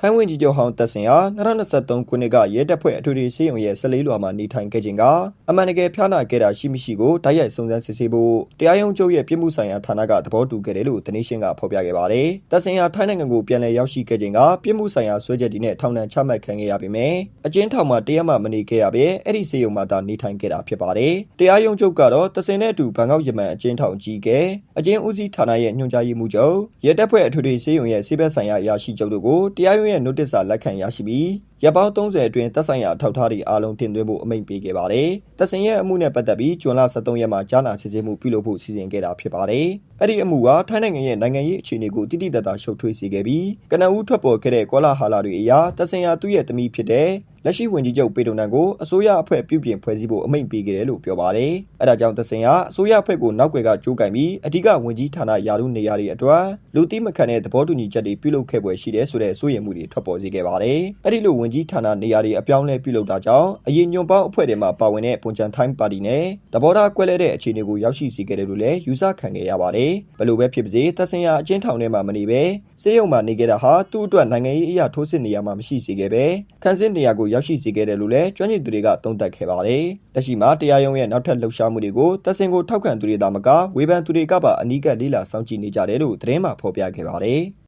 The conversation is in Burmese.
ထိုင်းဝန်ကြီးချုပ်ဟောင်းတက်စင်ဟာ2023ခုနှစ်ကရဲတပ်ဖွဲ့အထွေထွေစေယုံရဲ့14လွှာမှာနေထိုင်ခဲ့ခြင်းကအမှန်တကယ်ဖျားနာခဲ့တာရှိမရှိကိုတိုက်ရိုက်စုံစမ်းစစ်ဆေးဖို့တရားရုံးချုပ်ရဲ့ပြည်မှုဆိုင်ရာဌာနကသဘောတူခဲ့တယ်လို့တနင်္ရှင်းကဖော်ပြခဲ့ပါတယ်။တက်စင်ဟာထိုင်းနိုင်ငံကိုပြန်လည်ရောက်ရှိခဲ့ခြင်းကပြည်မှုဆိုင်ရာဆွဲချက်တွေနဲ့ထောင်ဒဏ်ချမှတ်ခံခဲ့ရပေမယ့်အကျဉ်းထောင်မှာတရားမှမနေခဲ့ရပဲအဲ့ဒီစေယုံမှာသာနေထိုင်ခဲ့တာဖြစ်ပါတယ်။တရားရုံးချုပ်ကတော့တက်စင်နဲ့အတူဘန်ကောက်ယမန်အကျဉ်းထောင်ကြီးကအကျဉ်းဦးစီးဌာနရဲ့ညွှန်ကြားရေးမှူးချုပ်ရဲတပ်ဖွဲ့အထွေထွေစေယုံရဲ့စေဘက်ဆိုင်ရာအရာရှိချုပ်တို့ကိုတရားရုံးရဲ့ notice စာလက်ခံရရှိပြီးရပ်ပေါင်း 30 အတွင်းတပ်ဆိုင်ရာအထောက်အထားတွေအားလုံးတင်သွင်းဖို့အမိန့်ပေးခဲ့ပါတယ်။တပ်စင်ရဲ့အမှုနဲ့ပတ်သက်ပြီးဇွန်လ23ရက်မှာကြားနာစစ်ဆေးမှုပြုလုပ်ဖို့စီစဉ်ခဲ့တာဖြစ်ပါတယ်။အဲ့ဒီအမှုကထိုင်းနိုင်ငံရဲ့နိုင်ငံရေးအခြေအနေကိုတိတိတတ်တာရှုပ်ထွေးစေခဲ့ပြီးကနဦးထွက်ပေါ်ခဲ့တဲ့ကောလာဟာလာတွေအရတပ်စင်ဟာသူ့ရဲ့သမီးဖြစ်တဲ့ လက်ရှိဝန်ကြီးချုပ်ပေတုံနန်ကိုအစိုးရအဖွဲ့ပြုပြင်ဖွဲ့စည်းဖို့အမိန့်ပေးခဲ့တယ်လို့ပြောပါတယ်။အဲဒါကြောင့်တဆင်ကအစိုးရအဖွဲ့ကိုနောက်ွယ်ကကြိုးကင်ပြီးအဓိကဝန်ကြီးဌာနယာရုနေရာတွေအတွက်လူသိမခံတဲ့သဘောတူညီချက်တွေပြုလုပ်ခဲ့ပွဲရှိတယ်ဆိုတဲ့စိုးရိမ်မှုတွေထွက်ပေါ်စေခဲ့ပါတယ်။အဲဒီလိုဝန်ကြီးဌာနနေရာတွေအပြောင်းလဲပြုလုပ်တာကြောင့်အရင်ညွန်ပေါင်းအဖွဲ့တွေမှာပါဝင်တဲ့ပွန်ချန်ထိုင်းပါတီနဲ့သဘောထားကွဲလဲတဲ့အခြေအနေကိုရောက်ရှိစေခဲ့တယ်လို့လည်းယူဆခံခဲ့ရပါတယ်။ဘယ်လိုပဲဖြစ်ပါစေတဆင်ရအချင်းထောင်ထဲမှာမနေပဲစေယုံမှာနေခဲ့တာဟာသူ့အတွက်နိုင်ငံရေးအရာထိုးစစ်နေရာမှာမရှိစေခဲ့ပဲခန်းစစ်နေရာကိုရောက်ရှိစေခဲ့တယ်လို့လည်းကျွမ်းကျင်သူတွေကသုံးသပ်ခဲ့ပါတယ်။လက်ရှိမှာတရားရုံးရဲ့နောက်ထပ်လှုပ်ရှားမှုတွေကိုတပ်စင်ကိုထောက်ခံသူတွေသာမကဝေဖန်သူတွေကပါအနီးကပ်လေးလာစောင့်ကြည့်နေကြတယ်လို့သတင်းမှဖော်ပြခဲ့ပါတယ်။